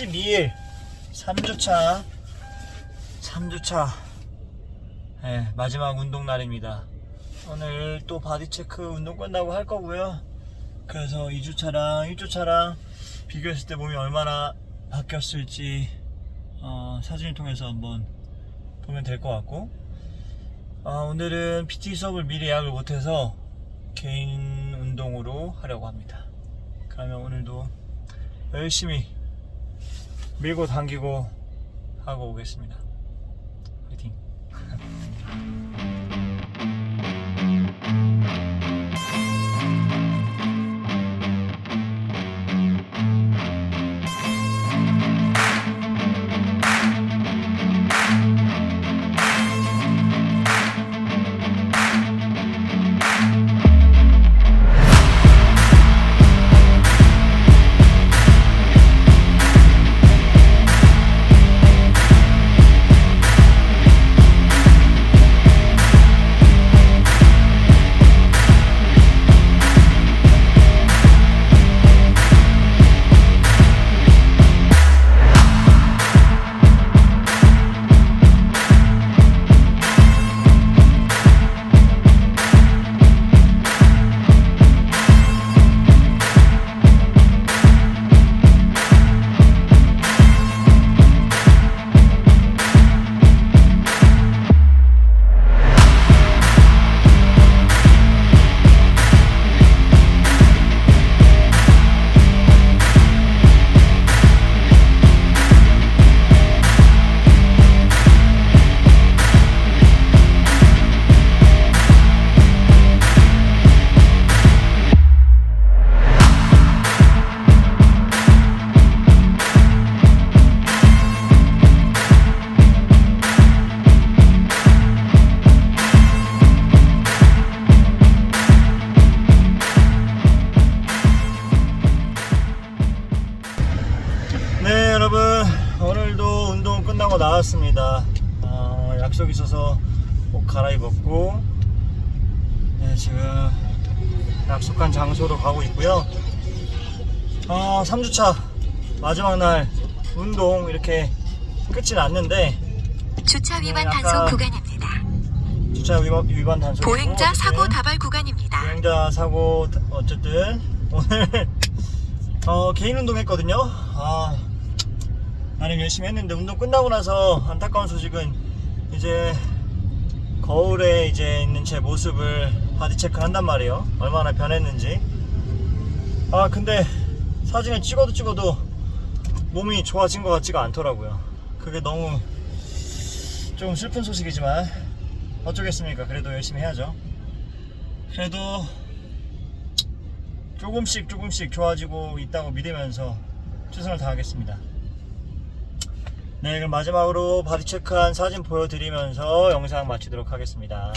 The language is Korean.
12일. 3주차. 3주차. 네, 마지막 운동 날입니다. 오늘 또 바디 체크 운동 끝나고 할 거고요. 그래서 2주차랑 1주차랑 비교했을 때 몸이 얼마나 바뀌었을지 어, 사진을 통해서 한번 보면 될 것 같고. 아, 오늘은 PT 수업을 미리 예약을 못해서 개인 운동으로 하려고 합니다. 그러면 오늘도 열심히 밀고 당기고 하고 오겠습니다. 끝나고 나왔습니다 어, 약속 있어서 옷 갈아입었고 네, 지금 약속한 장소로 가고 있고요 어, 3주차 마지막 날 운동 이렇게 끝이 났는데 주차 위반 네, 단속 구간입니다. 주차 위반, 위반 단속 보행자 사고 다발 구간입니다. 보행자 사고 어쨌든 오늘 어, 개인 운동 했거든요. 아 나름 열심히 했는데 운동 끝나고 나서 안타까운 소식은 이제 거울에 이제 있는 제 모습을 바디 체크를 한단 말이에요. 얼마나 변했는지. 아 근데 사진을 찍어도 찍어도 몸이 좋아진 것 같지가 않더라고요. 그게 너무 좀 슬픈 소식이지만 어쩌겠습니까. 그래도 열심히 해야죠. 그래도 조금씩 조금씩 좋아지고 있다고 믿으면서 최선을 다하겠습니다. 네 그럼 마지막으로 바디 체크한 사진 보여드리면서 영상 마치도록 하겠습니다.